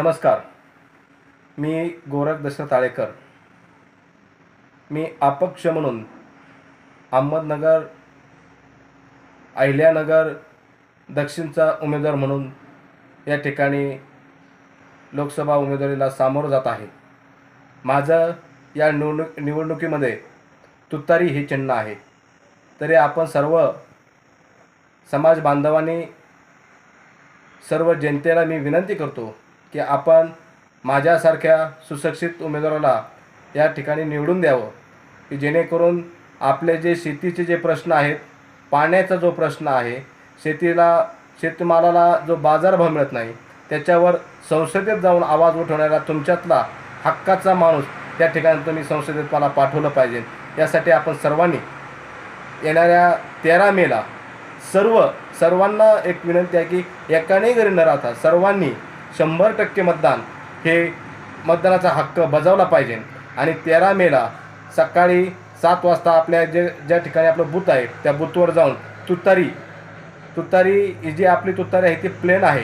नमस्कार. मी गोरख दशरथ ताळेकर मी अपक्ष म्हणून अहमदनगर अहिल्यानगर दक्षिणचा उमेदवार म्हणून या ठिकाणी लोकसभा उमेदवारीला सामोरं जात आहे. माझं या निवडणूक निवडणुकीमध्ये तुतारी हे चिन्ह आहे. तरी आपण सर्व समाज बांधवांनी सर्व जनतेला मी विनंती करतो की आपण माझ्यासारख्या सुशिक्षित उमेदवाराला या ठिकाणी निवडून द्यावं की जेणेकरून आपले जे शेतीचे जे प्रश्न आहेत पाण्याचा जो प्रश्न आहे शेतीला शेतमालाला जो बाजारभाव मिळत नाही त्याच्यावर संसदेत जाऊन आवाज उठवणारा तुमच्यातला हक्काचा माणूस त्या ठिकाणी तुम्ही संसदेत मला पाठवलं पाहिजे. यासाठी आपण सर्वांनी येणाऱ्या तेरा मेला सर्व सर्वांना एक विनंती आहे की एकाने घरी न राहता सर्वांनी शंभर टक्के मतदान हे मतदानाचा हक्क बजावला पाहिजे. आणि तेरा मेला सकाळी सात वाजता आपल्या जे ज्या ठिकाणी आपलं बूथ आहे त्या बूथवर जाऊन तुतारी तुतारी ही जी आपली तुतारी आहे ती प्लेन आहे.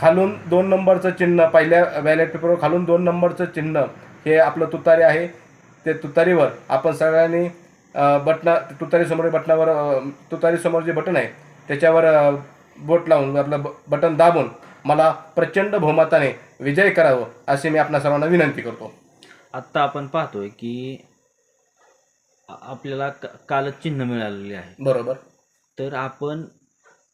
खालून दोन नंबरचं चिन्ह पहिल्या बॅलेट पेपरवर खालून दोन नंबरचं चिन्ह हे आपलं तुतारी आहे. ते तुतारीवर आपण सगळ्यांनी बटना तुतारीसमोर बटनावर तुतारीसमोर जे बटन आहे त्याच्यावर बोट लावून आपलं ब बटन दाबून मला प्रचंड बहुमताने विजय करावं अशी मी आपणा सर्वांना विनंती करतो. आत्ता आपण पाहतोय की आपल्याला कालच चिन्ह मिळालेले आहे. बरोबर. तर आपण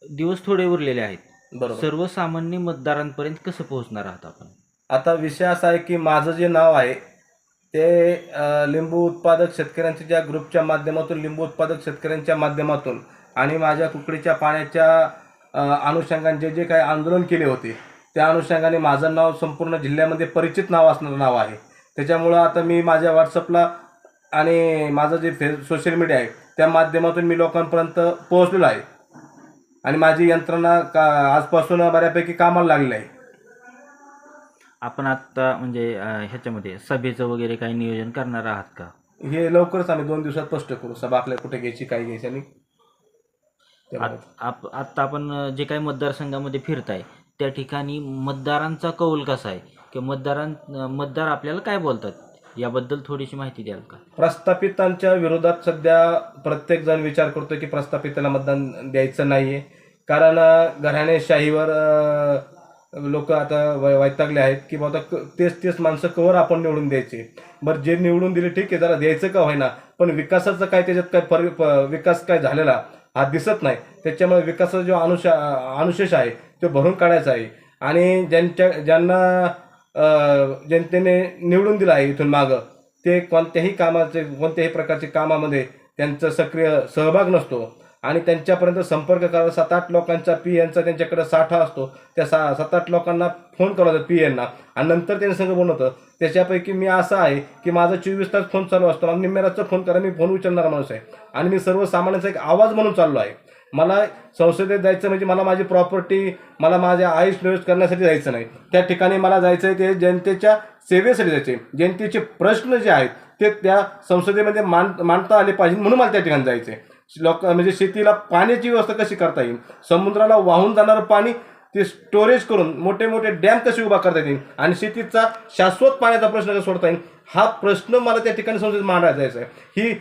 दिवस थोडे उरलेले आहेत. बरोबर. सर्वसामान्य मतदारांपर्यंत कसं पोहोचणार आहात आपण? आता विषय असा आहे की माझं जे नाव आहे ते लिंबू उत्पादक शेतकऱ्यांच्या ज्या ग्रुपच्या माध्यमातून लिंबू उत्पादक शेतकऱ्यांच्या माध्यमातून आणि माझ्या कुकडीच्या पाण्याच्या अनुषंगाने जे जे काही आंदोलन केले होते त्या अनुषंगाने माझं नाव संपूर्ण जिल्ह्यामध्ये परिचित नाव असणारं नाव आहे. त्याच्यामुळं आता मी माझ्या व्हॉट्सअपला आणि माझं जे फे सोशल मीडिया आहे त्या माध्यमातून मी लोकांपर्यंत पोहोचलेलो आहे. आणि माझी यंत्रणा का आजपासून बऱ्यापैकी कामाला लागलेली आहे. आपण आत्ता म्हणजे ह्याच्यामध्ये सभेचं वगैरे काही नियोजन करणार आहात का? हे लवकरच आम्ही दोन दिवसात स्पष्ट करू. सभा आपल्याला कुठे घ्यायची काय घ्यायची आणि आत्ता आपण जे काही मतदारसंघामध्ये फिरताय त्या ठिकाणी मतदारांचा कौल कसा आहे? किंवा मतदारां मतदार आपल्याला काय बोलतात? याबद्दल थोडीशी माहिती द्याल का? प्रस्थापितांच्या विरोधात सध्या प्रत्येक जण विचार करतो की प्रस्थापिताला मतदान द्यायचं नाहीये. कारण घराणेशाहीवर लोक आता वै- वैतागले आहेत की बाबा तेच तेच माणसं कवर आपण निवडून द्यायचे. बरं जे निवडून दिले ठीक आहे जरा द्यायचं का होईना? पण विकासाचं काय त्याच्यात काय पर प- विकास काय झालेला? हा दिसत नाही. त्याच्यामुळे विकासाचा जो अनुशा अनुशेष आहे तो भरून काढायचा आहे. आणि ज्यांच्या ज्यांना जनतेने निवडून दिलं आहे इथून मागं ते कोणत्याही कामाचे कोणत्याही प्रकारचे कामामध्ये त्यांचा सक्रिय सहभाग नसतो. आणि त्यांच्यापर्यंत संपर्क करायला सात आठ लोकांचा पी एनचा त्यांच्याकडे साठा असतो. त्या सा सात आठ लोकांना फोन करायचा पी एनना आणि नंतर त्यांनी संघ बनवतं त्याच्यापैकी मी असं आहे की माझा चोवीस तास फोन चालू असतो. आणि निम्मेराचा फोन करा. मी फोन उचलणारा माणूस आहे. आणि मी सर्वसामान्यांचा एक आवाज म्हणून चाललो आहे. मला संसदेत जायचं म्हणजे मला माझी प्रॉपर्टी मला माझ्या आयुष निवेश करण्यासाठी जायचं नाही. त्या ठिकाणी मला जायचं आहे ते जनतेच्या सेवेसाठी जायचे जनतेचे प्रश्न जे आहेत ते त्या संसदेमध्ये मान मांडता आले पाहिजे म्हणून मला त्या ठिकाणी जायचं आहे लोक म्हणजे शेतीला पाण्याची व्यवस्था कशी करता येईल? समुद्राला वाहून जाणारं पाणी ते स्टोरेज करून मोठे मोठे डॅम कसे उभा करता येतील? आणि शेतीचा शाश्वत पाण्याचा प्रश्न कसा सोडता येईल? हा प्रश्न मला त्या ठिकाणी संसदेत मांडायचा जायचा आहे. ही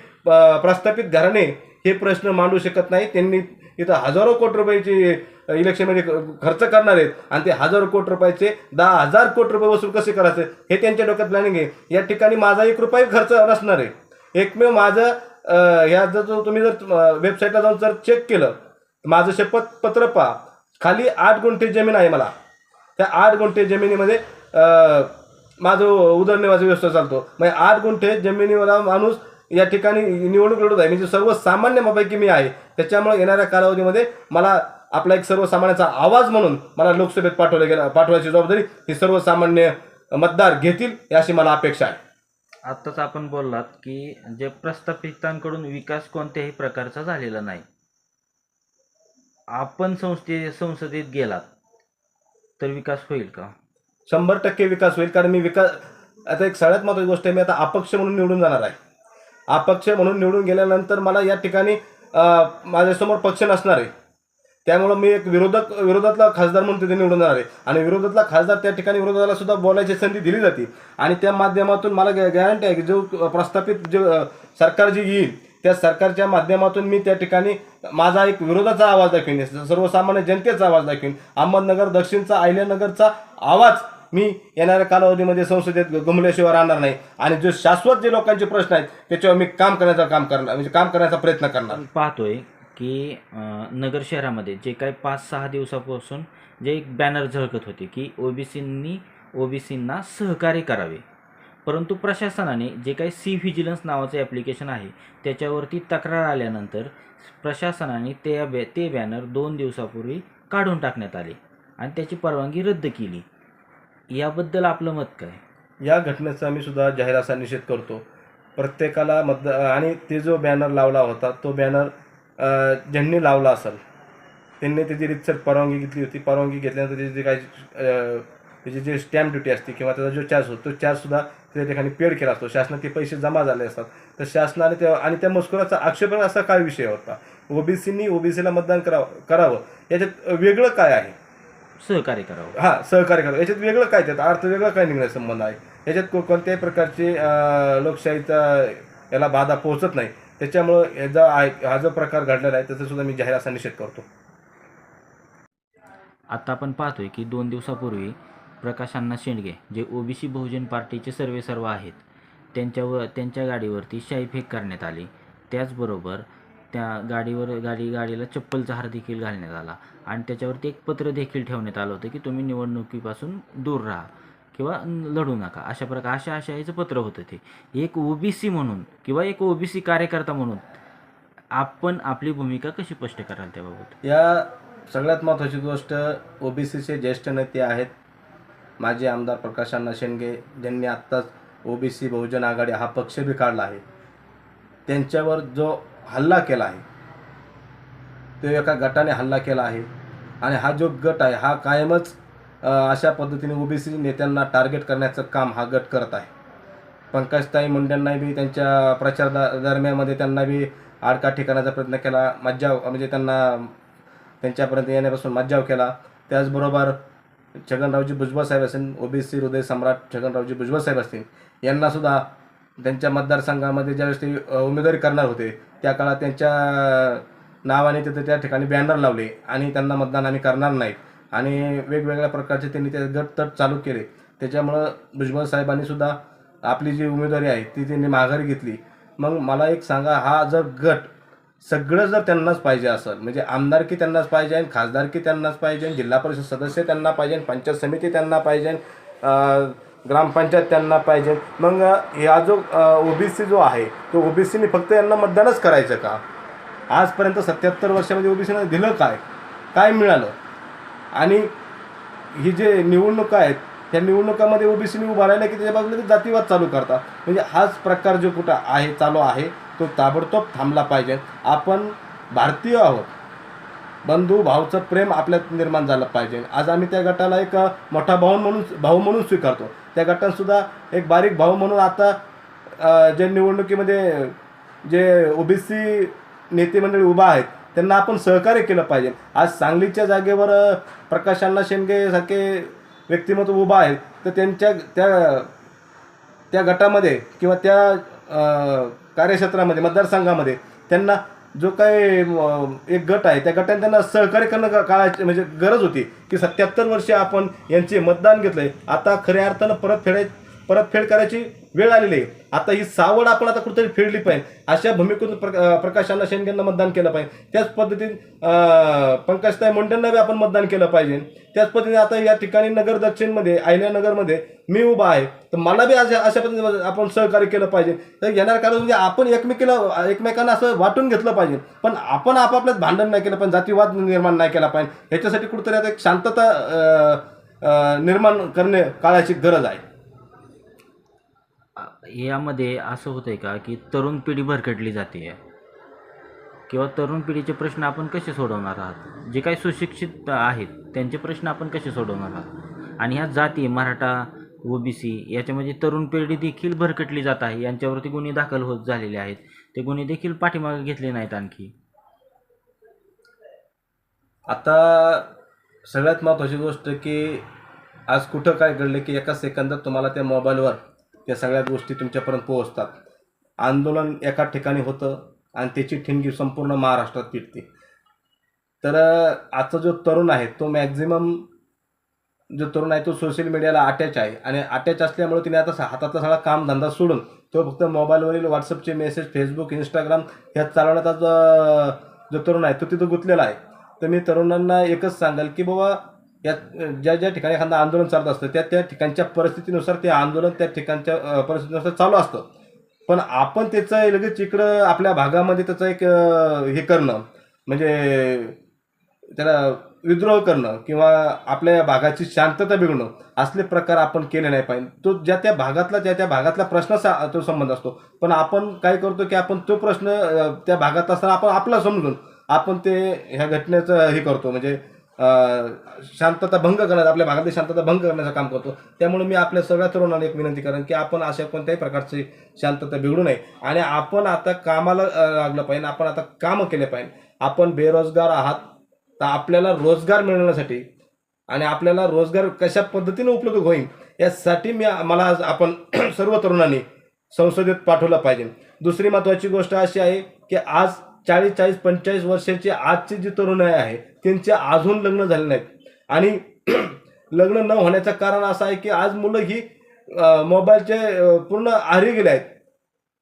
प्रस्थापित घराणे हे प्रश्न मांडू शकत नाही. त्यांनी इथं हजारो कोटी रुपयाचे इलेक्शनमध्ये खर्च करणार आहेत. आणि ते हजारो कोटी रुपयाचे दहा हजार कोटी रुपये वसूल कसे करायचे हे त्यांच्या डोक्यात प्लॅनिंग आहे. या ठिकाणी माझा एक रुपया खर्च नसणार आहे. एकमेव माझं ह्या जर तुम्ही जर वेबसाईटला जाऊन जर चेक केलं माझं शपथपत्र पहा. खाली आठ गुंठे जमीन आहे मला. त्या आठ गुंठे जमिनीमध्ये माझं उदरनिर्वाहाची व्यवस्था चालतो. म्हणजे आठ गुंठे जमिनीवाला माणूस या ठिकाणी निवडणूक लढत आहे. म्हणजे सर्वसामान्यपैकी मी आहे. त्याच्यामुळे येणाऱ्या कालावधीमध्ये मला आपला एक सर्वसामान्याचा आवाज म्हणून मला लोकसभेत पाठवलं गेला पाठवायची जबाबदारी ही सर्वसामान्य मतदार घेतील याची मला अपेक्षा आहे. आत्ताच आपण बोललात की जे प्रस्थापितांकडून विकास कोणत्याही प्रकारचा झालेला नाही. आपण संस्थे संसदेत गेलात तर विकास होईल का? शंभर टक्के विकास होईल कारण मी विकास आता एक सगळ्यात महत्त्वाची गोष्ट आहे मी आता अपक्ष म्हणून निवडून जाणार आहे. अपक्ष म्हणून निवडून गेल्यानंतर मला या ठिकाणी माझ्यासमोर पक्ष नसणार आहे. त्यामुळं मी एक विरोधक विरोधातला खासदार म्हणून तिथे निवडून जाणार आहे. आणि विरोधातला खासदार त्या ठिकाणी विरोधाला सुद्धा बोलायची संधी दिली जाते. आणि त्या माध्यमातून मला गॅरंटी आहे की जो प्रस्थापित जे सरकार जे येईल त्या सरकारच्या माध्यमातून मी त्या ठिकाणी माझा एक विरोधाचा आवाज दाखवीन. सर्वसामान्य जनतेचा आवाज दाखवीन. अहमदनगर दक्षिणचा आयल्यानगरचा आवाज मी येणाऱ्या कालावधीमध्ये संसदेत गमल्याशिवाय राहणार नाही. आणि जो शाश्वत जे लोकांचे प्रश्न आहेत त्याच्यावर मी काम करण्याचं काम करणार म्हणजे काम करण्याचा प्रयत्न करणार. पाहतोय. की नगर शहरामध्ये जे काही पाच सहा दिवसापासून जे एक बॅनर झळकत होते की ओबीसींनी ओबीसींना सहकार्य करावे. परंतु प्रशासनाने जे काही सी व्हिजिलन्स नावाचं ॲप्लिकेशन आहे त्याच्यावरती तक्रार आल्यानंतर प्रशासनाने ते बॅ ते बॅनर दोन दिवसापूर्वी काढून टाकण्यात आले आणि त्याची परवानगी रद्द केली. याबद्दल आपलं मत काय? या घटनेचा आम्ही सुद्धा जाहीर असा निषेध करतो. प्रत्येकाला मत आणि ते जो बॅनर लावला होता तो बॅनर ज्यांनी लावला असेल त्यांनी त्याची रितसर परवानगी घेतली होती. परवानगी घेतल्यानंतर त्याची जे काही त्याची जे स्टॅम्प ड्युटी असते किंवा त्याचा जो चार्ज होतो तो चार्जसुद्धा त्या ठिकाणी पेड केला असतो. शासनात ते पैसे जमा झाले असतात. तर शासनाने त्या आणि त्या मजकुराचा आक्षेप असा काय विषय होता. ओबीसीनी ओबीसीला मतदान करावं करावं याच्यात वेगळं काय आहे? सहकार्य करावं. हा सहकार्य करा याच्यात वेगळं काय त्यात? अर्थ वेगळा काय निघण्याचा संबंध आहे? याच्यात कोणत्याही प्रकारची लोकशाहीचा याला बाधा पोहोचत नाही. त्याच्यामुळं याचा आय हा जो प्रकार घडलेला आहे त्याचा सुद्धा मी जाहीर असा निषेध करतो. आता आपण पाहतोय की दोन दिवसापूर्वी प्रकाश अण्णा शेंडगे जे ओबीसी बहुजन पार्टीचे सर्वे सर्व आहेत त्यांच्यावर त्यांच्या गाडीवरती शाईफेक करण्यात आली. त्याचबरोबर त्या गाडीवर गाडी गाडीला चप्पलचा हार देखील घालण्यात आला. आणि त्याच्यावरती एक पत्र देखील ठेवण्यात आलं होतं की तुम्ही निवडणुकीपासून दूर राहा. किंवा लढू नका. अशा प्रकार अशा अशा याचं पत्र होतं ते. एक ओबीसी म्हणून किंवा एक ओबीसी कार्यकर्ता म्हणून आपण आपली भूमिका कशी स्पष्ट कराल त्याबाबत? या सगळ्यात महत्त्वाची गोष्ट ओबीसीचे ज्येष्ठ नेते आहेत. माजी आमदार प्रकाश अण्णा शेंडगे ज्यांनी आत्ताच ओबीसी बहुजन आघाडी हा पक्ष बी काढला आहे. त्यांच्यावर जो हल्ला केला आहे तो एका गटाने हल्ला केला आहे. आणि हा जो गट आहे हा कायमच अशा पद्धतीने ओबीसी नेत्यांना टार्गेट करण्याचं काम हा गट करत आहे. पंकजताई मुंडेंना बी त्यांच्या प्रचार द दरम्यानमध्ये त्यांना बी आडका ठिकाणाचा प्रयत्न केला मज्जाव म्हणजे त्यांना त्यांच्यापर्यंत येण्यापासून मज्जाव केला. त्याचबरोबर छगनरावजी भुजबळ साहेब असतील ओबीसी हृदय सम्राट छगनरावजी भुजबळ साहेब असतील यांनासुद्धा त्यांच्या मतदारसंघामध्ये ज्यावेळेस ते उमेदवारी करणार होते त्या काळात त्यांच्या नावाने तिथे त्या ठिकाणी बॅनर लावले आणि त्यांना मतदान आम्ही करणार नाहीत. आणि वेगवेगळ्या प्रकारचे त्यांनी ते गट तट चालू केले. त्याच्यामुळं भुजबळ साहेबांनी सुद्धा आपली जी उमेदवारी आहे ती त्यांनी माघारी घेतली. मग मला एक सांगा हा जर गट सगळं जर त्यांनाच पाहिजे असेल म्हणजे आमदारकी त्यांनाच पाहिजे आणि खासदारकी त्यांनाच पाहिजे जिल्हा परिषद सदस्य त्यांना पाहिजे पंचायत समिती त्यांना पाहिजे ग्रामपंचायत त्यांना पाहिजे मग हा जो ओबीसी जो आहे तो ओबीसीने फक्त यांना मतदानच करायचं का? आजपर्यंत सत्याहत्तर वर्षामध्ये ओबीसीनं दिलं काय? काय मिळालं? आणि ही जे निवडणुका आहेत त्या निवडणुकामध्ये ओबीसीने उभा राहिला की त्याच्या बाजूला ते जातीवाद चालू करतात. म्हणजे हाच प्रकार जो कुठं आहे चालू आहे तो ताबडतोब थांबला पाहिजे. आपण भारतीय आहोत. बंधू भाऊचं प्रेम आपल्यात निर्माण झालं पाहिजे. आज आम्ही त्या गटाला एक मोठा भाऊ म्हणून भाऊ म्हणून स्वीकारतो. त्या गटातसुद्धा एक बारीक भाऊ म्हणून आता जे निवडणुकीमध्ये जे ओबीसी नेते मंडळी उभा आहेत त्यांना आपण सहकार्य केलं पाहिजे. आज सांगलीच्या जागेवर प्रकाशांना प्रकाश अण्णा शेंडगे सारखे व्यक्तिमत्व उभा आहे तर त्यांच्या त्या त्या गटामध्ये किंवा त्या कार्यक्षेत्रामध्ये मतदारसंघामध्ये त्यांना जो काही एक गट आहे त्या गटाने त्यांना सहकार्य करणं काळाची म्हणजे गरज होती की सत्याहत्तर वर्षे आपण यांचे मतदान घेतलंय. आता खऱ्या अर्थानं परत फेडायचं परतफेड करायची वेळ आलेली आहे. आता ही सावड आपण आता कुठेतरी फेडली पाहिजे. अशा भूमिकेतून प्र अ, प्रकाश मतदान केलं पाहिजे. त्याच पद्धतीने पंकजताई मुंडेंना बी आपण मतदान केलं पाहिजे. त्याच पद्धतीने आता या ठिकाणी नगर दक्षिणमध्ये आयल्यानगरमध्ये मी उभा आहे. तर मला बी अशा अशा पद्धतीने आपण सहकार्य केलं पाहिजे. तर येणार कारण म्हणजे आपण एकमेकीला एकमेकांना असं वाटून घेतलं पाहिजे. पण आपण आपापल्यात भांडण नाही केलं पाहिजे. जातीवाद निर्माण नाही केला पाहिजे. ह्याच्यासाठी कुठेतरी आता एक शांतता निर्माण करणे काळाची गरज आहे. यामध्ये असं होतंय का की तरुण पिढी भरकटली जाते किंवा तरुण पिढीचे प्रश्न आपण कसे सोडवणार आहात? जे काही सुशिक्षित आहेत त्यांचे प्रश्न आपण कसे सोडवणार आहात? आणि ह्या जाती मराठा ओबीसी याच्यामध्ये तरुण पिढी देखील भरकटली जात आहे यांच्यावरती गुन्हे दाखल होत झालेले आहेत. ते गुन्हे देखील पाठीमागे घेतले नाहीत आणखी. आता सगळ्यात महत्त्वाची गोष्ट की आज कुठं काय घडलं की एका सेकंदात तुम्हाला त्या मोबाईलवर त्या सगळ्या गोष्टी तुमच्यापर्यंत पोहोचतात. आंदोलन एका ठिकाणी होतं आणि त्याची ठिणगी संपूर्ण महाराष्ट्रात फिरते तर आजचा जो तरुण आहे तो मॅक्झिमम जो तरुण आहे तो सोशल मीडियाला अटॅच आहे. आणि अटॅच असल्यामुळे तिने आता हातातला सगळा कामधंदा सोडून तो फक्त मोबाईलवरील व्हॉट्सअपचे मेसेज फेसबुक इंस्टाग्राम ह्या चालवण्याचा जो तरुण आहे तो तिथं गुंतलेला आहे. तर मी तरुणांना एकच सांगाल की बाबा या ज्या ज्या ठिकाणी एखादं आंदोलन चालत असतं त्या त्या ठिकाणच्या परिस्थितीनुसार ते आंदोलन त्या ठिकाणच्या परिस्थितीनुसार चालू असतं. पण आपण त्याचं लगेच इकडं आपल्या भागामध्ये त्याचं एक हे करणं म्हणजे त्याला विद्रोह करणं किंवा आपल्या या भागाची शांतता बिघडणं असले प्रकार आपण केले नाही पाहिजे. तो ज्या त्या भागातला ज्या त्या भागातला प्रश्नाचा तो संबंध असतो. पण आपण काय करतो की आपण तो प्रश्न त्या भागात असताना आपण आपला समजून आपण ते ह्या घटनेचं हे करतो. म्हणजे शांतता भंग करण्याचा आपल्या भागातली शांतता भंग करण्याचं काम करतो. त्यामुळे मी आपल्या सगळ्या तरुणांना एक विनंती करेन की आपण अशा कोणत्याही प्रकारची शांतता बिघडू नये. आणि आपण आता कामाला लागलं पाहिजे आपण आता कामं केले पाहिजे. आपण बेरोजगार आहात तर आपल्याला रोजगार मिळवण्यासाठी आणि आपल्याला रोजगार कशा पद्धतीने उपलब्ध होईल यासाठी मी मला आज आपण सर्व तरुणांनी संसदेत पाठवलं पाहिजे. दुसरी महत्त्वाची गोष्ट अशी आहे की आज चाळीस चाळीस पंचेचाळीस वर्षाची आजची जी तरुण आहे त्यांचे अजून लग्न झाले नाहीत. आणि लग्न न होण्याचं कारण असं आहे की आज मुलं ही मोबाईलचे पूर्ण आहारी गेले आहेत.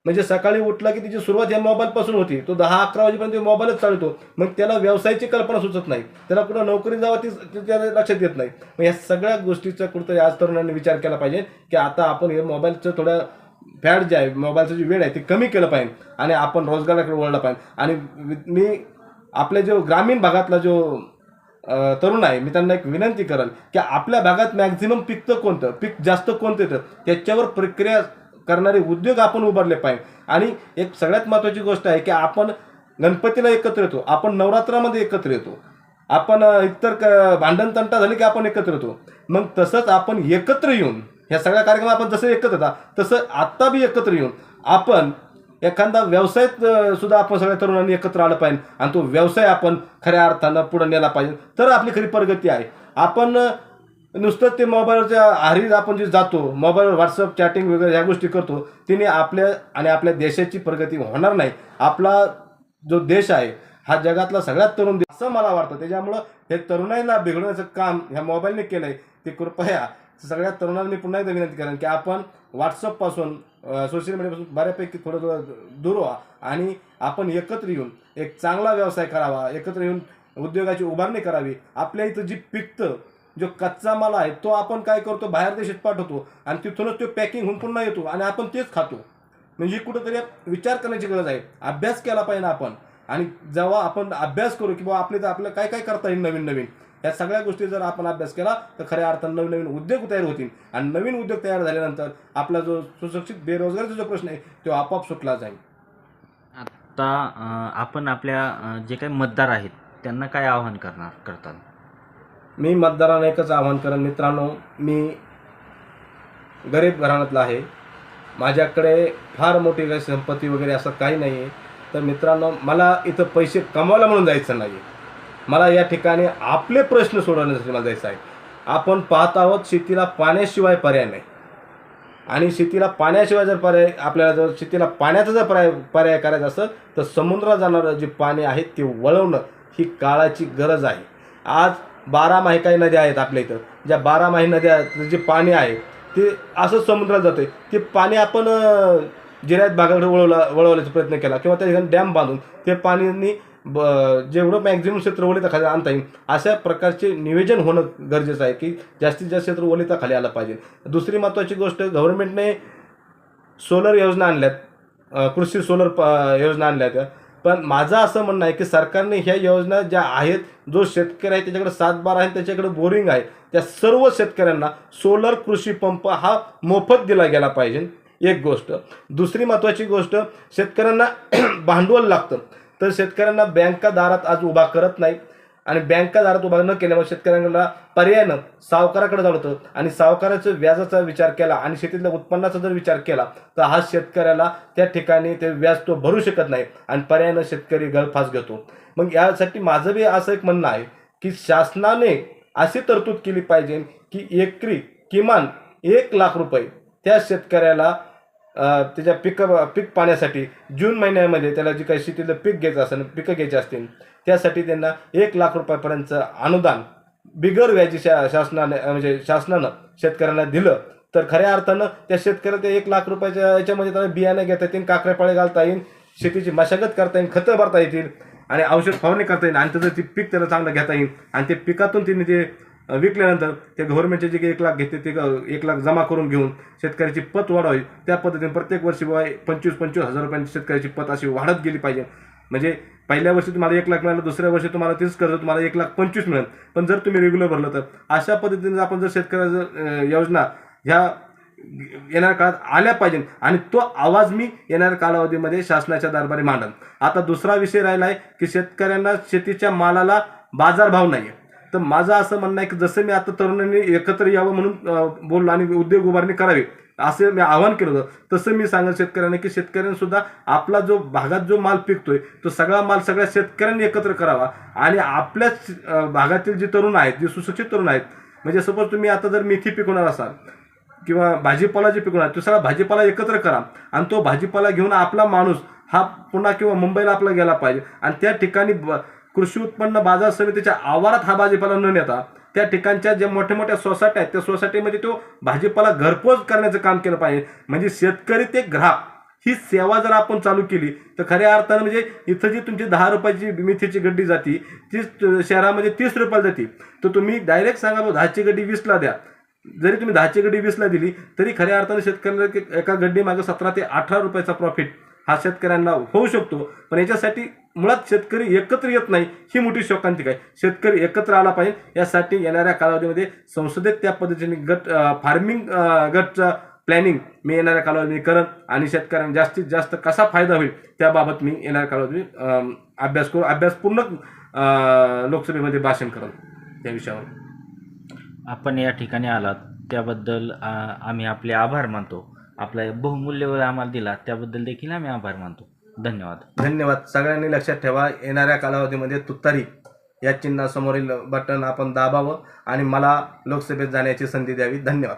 म्हणजे सकाळी उठला की तिची सुरुवात या मोबाईलपासून होती. तो दहा अकरा वाजेपर्यंत मोबाईलच चालतो. मग त्याला व्यवसायाची कल्पना सुचत नाही. त्याला कुठं नोकरी जावं ती ती त्याला लक्षात येत नाही. मग या सगळ्या गोष्टीचा कुठंतरी आज तरुणांनी विचार केला पाहिजे की आता आपण हे मोबाईलचं थोडं फॅड जे आहे मोबाईलचं जे वेळ आहे ते कमी केलं पाहिजे आणि आपण रोजगाराकडे वळलं पाहिजे. आणि वि- मी आपल्या जो ग्रामीण भागातला जो तरुण आहे मी त्यांना एक विनंती करेल की आपल्या भागात मॅक्झिमम पिकतं कोणतं? पीक जास्त कोणतं येतं? त्याच्यावर प्रक्रिया करणारे उद्योग आपण उभारले पाहिजे. आणि एक सगळ्यात महत्त्वाची गोष्ट आहे की आपण गणपतीला एकत्र येतो आपण नवरात्रामध्ये एकत्र येतो. आपण इतर क भांडण तंटा की आपण एकत्र येतो. मग तसंच आपण एकत्र येऊन ह्या सगळ्या कार्यक्रम आपण जसं एकत्र येतात तसं आत्ता बी एकत्र येऊन आपण एखादा व्यवसायात सुद्धा आपण सगळ्या तरुणांनी एकत्र आलं पाहिजे आणि तो व्यवसाय आपण खऱ्या अर्थानं पुढे नेला पाहिजे. तर आपली खरी प्रगती आहे. आपण नुसतंच नुसतं ते मोबाईलच्या आहारी आपण जे जातो मोबाईलवर व्हॉट्सअप चॅटिंग वगैरे ह्या गोष्टी करतो तिने आपल्या आणि आपल्या देशाची प्रगती होणार नाही. आपला जो देश आहे हा जगातला सगळ्यात तरुण देश असं मला वाटतं. त्याच्यामुळं हे तरुणाईला बिघडवण्याचं काम ह्या मोबाईलने केलंय. ते कृपया सगळ्या तरुणांना मी पुन्हा एकदा विनंती करेन की आपण व्हॉट्सअपपासून सोशल मीडियापासून बऱ्यापैकी थोडं थोडं दूर व्हा आणि आपण एकत्र येऊन एक चांगला व्यवसाय करावा एकत्र येऊन उद्योगाची उभारणी करावी. आपल्या इथं जी पिकतं जो कच्चा माल आहे तो आपण काय करतो? बाहेर देशात पाठवतो आणि तिथूनच तो पॅकिंग होऊन पुन्हा येतो आणि आपण तेच खातो. म्हणजे कुठंतरी विचार करण्याची गरज आहे. अभ्यास केला पाहिजे आपण. आणि जेव्हा आपण अभ्यास करू की बाबा आपले तर आपलं काय काय करता येईल नवीन नवीन? या सगळ्या गोष्टी जर आपण अभ्यास केला तर खऱ्या अर्थानं नवीन नवीन उद्योग तयार होतील. आणि नवीन उद्योग तयार झाल्यानंतर आपला जो सुशिक्षित बेरोजगारीचा जो प्रश्न आहे तो आपोआप सुटला जाईल. आता आपण आपल्या जे काही मतदार आहेत त्यांना काय आवाहन करणार करतात मी मतदारांना एकच आवाहन करेन. मित्रांनो मी गरीब घराण्यातला आहे. माझ्याकडे फार मोठी काही संपत्ती वगैरे असं काही नाही आहे तर मित्रांनो मला इथं पैसे कमवायला म्हणून जायचं नाही मला या ठिकाणी आपले प्रश्न सोडवण्यासाठी मला जायचं आहे. आपण पाहत आहोत शेतीला पाण्याशिवाय पर्याय नाही. आणि शेतीला पाण्याशिवाय जर पर्याय आपल्याला जर शेतीला पाण्याचा जर पर्याय पर्याय करायचा असेल तर समुद्रात जाणारं जे पाणी आहे ते वळवणं ही काळाची गरज आहे. आज बारामाही काही नद्या आहेत आपल्या इथं. ज्या बारामाही नद्या जे पाणी आहे ते असंच समुद्रात जाते ते पाणी आपण जिरायत भागाकडे वळवला वळवण्याचा प्रयत्न केला किंवा त्या ठिकाणी डॅम बांधून ते पाणी ब जेवढं मॅक्झिमम क्षेत्र ओलिताखाली आणता येईल अशा प्रकारचे नियोजन होणं गरजेचं आहे की जास्तीत जास्त क्षेत्र ओलिताखाली आलं पाहिजे. दुसरी महत्त्वाची गोष्ट गव्हर्नमेंटने सोलर योजना आणल्यात कृषी सोलर प योजना आणल्या त्या पण माझं असं म्हणणं आहे की सरकारने ह्या योजना ज्या आहेत जो शेतकरी आहे त्याच्याकडे सात बारा आहे त्याच्याकडे बोरिंग आहे त्या सर्व शेतकऱ्यांना सोलर कृषी पंप हा मोफत दिला गेला पाहिजे. एक गोष्ट. दुसरी महत्त्वाची गोष्ट शेतकऱ्यांना भांडवल लागतं. तर शेतकऱ्यांना बँका दारात आज उभा करत नाहीत. आणि बँका दारात उभा न केल्यामुळे शेतकऱ्यांना पर्यायानं सावकाराकडे जात होतं आणि सावकाराचा व्याजाचा विचार केला आणि शेतीतल्या उत्पन्नाचा जर विचार केला तर हा शेतकऱ्याला त्या ठिकाणी ते व्याज तो भरू शकत नाही आणि पर्यायानं शेतकरी गळफास घेतो. मग यासाठी माझं बी असं एक म्हणणं आहे की शासनाने अशी तरतूद केली पाहिजे की एकरी किमान एक लाख रुपये त्या शेतकऱ्याला त्याच्या पिक पीक पाण्यासाठी जून महिन्यामध्ये त्याला जी काही शेतीतलं पीक घ्यायचं असेल पिकं घ्यायची असतील त्यासाठी त्यांना एक लाख रुपयापर्यंतचं अनुदान बिगर व्याजी शा शासनाने म्हणजे शासनानं शेतकऱ्यांना दिलं. तर खऱ्या अर्थानं त्या शेतकऱ्याला ते एक लाख रुपयाच्या याच्यामध्ये त्याला बियाणं घेता येतील काकऱ्यापाळे घालता येईल शेतीची मशागत करता येईल खतं भरता येतील आणि औषध फवारणी करता येईल आणि त्याचं ते पीक त्याला चांगलं घेता येईल आणि ते पिकातून त्यांनी ते विकल्यानंतर ते गव्हर्नमेंटचे जे काही एक लाख घेते ते एक लाख जमा करून घेऊन शेतकऱ्याची पत वाढवावी. त्या पद्धतीने प्रत्येक वर्षी बाबा पंचवीस पंचवीस हजार रुपयांची शेतकऱ्याची पत अशी वाढत गेली पाहिजे. म्हणजे पहिल्या वर्षी तुम्हाला एक लाख मिळालं दुसऱ्या वर्षी तुम्हाला तीच कर्ज तुम्हाला एक लाख पंचवीस मिळेल. पण जर तुम्ही रेग्युलर भरलं तर अशा पद्धतीने आपण जर शेतकऱ्याचं योजना ह्या येणाऱ्या काळात आल्या पाहिजे आणि तो आवाज मी येणाऱ्या कालावधीमध्ये शासनाच्या दरबारी मांडन. आता दुसरा विषय राहिला आहे की शेतकऱ्यांना शेतीच्या मालाला बाजारभाव नाही आहे तर माझं असं म्हणणं आहे की जसं मी आता तरुणांनी एकत्र यावं म्हणून बोललो आणि उद्योग उभारणी करावी असं मी आवाहन केलं होतं. तसं मी सांगेल शेतकऱ्यांना की शेतकऱ्यांनी सुद्धा आपला जो भागात जो माल पिकतोय तो सगळा माल सगळ्या शेतकऱ्यांनी एकत्र करावा. आणि आपल्याच भागातील जे तरुण आहेत जे सुशिक्षित तरुण आहेत म्हणजे सपोज तुम्ही आता जर मेथी पिकवणार असाल किंवा भाजीपाला जे पिकवणार तो सगळा भाजीपाला एकत्र करा आणि तो भाजीपाला घेऊन आपला माणूस हा पुन्हा किंवा मुंबईला आपला गेला पाहिजे. आणि त्या ठिकाणी ब- कृषी उत्पन्न बाजार समितीच्या आवारात हा भाजीपाला न नेता त्या ठिकाणच्या ज्या मोठ्या मोठ्या सोसायट्या आहेत त्या सोसायटीमध्ये तो भाजीपाला घरपोच करण्याचं काम केलं पाहिजे. म्हणजे शेतकरी ते ग्राहक ही सेवा जर आपण चालू केली तर खऱ्या अर्थानं म्हणजे इथं जी तुमची दहा रुपयाची मेथीची गड्डी जाती तीच शहरामध्ये तीस रुपयाला जाते तर तुम्ही डायरेक्ट सांगा बुवा, दहाची गड्डी वीसला द्या. जरी तुम्ही दहाची गड्डी वीसला दिली तरी खऱ्या अर्थाने शेतकऱ्याला एका गड्डी मागे सतरा ते अठरा रुपयाचा प्रॉफिट हा शेतकऱ्यांना होऊ शकतो. पण याच्यासाठी मुळात शेतकरी एकत्र येत नाही ही मोठी शोकांतिक आहे. शेतकरी एकत्र आला पाहिजे यासाठी येणाऱ्या कालावधीमध्ये संसदेत त्या पद्धतीने गट फार्मिंग गटचं प्लॅनिंग मी येणाऱ्या कालावधीमध्ये करेन आणि शेतकऱ्यांना जास्तीत जास्त कसा फायदा होईल त्याबाबत मी येणाऱ्या कालावधीत अभ्यास करू अभ्यासपूर्ण लोकसभेमध्ये भाषण करेन त्या विषयावर. आपण या ठिकाणी आलात त्याबद्दल आम्ही आपले आभार मानतो. आपला बहुमूल्य वेळ आम्हाला दिला त्याबद्दल देखील आम्ही आभार मानतो. धन्यवाद. धन्यवाद. सगळ्यांनी लक्षात ठेवा येणाऱ्या कालावधीमध्ये तुतारी या चिन्हासमोरील बटन आपण दाबावं आणि मला लोकसभेत जाण्याची संधी द्यावी. धन्यवाद.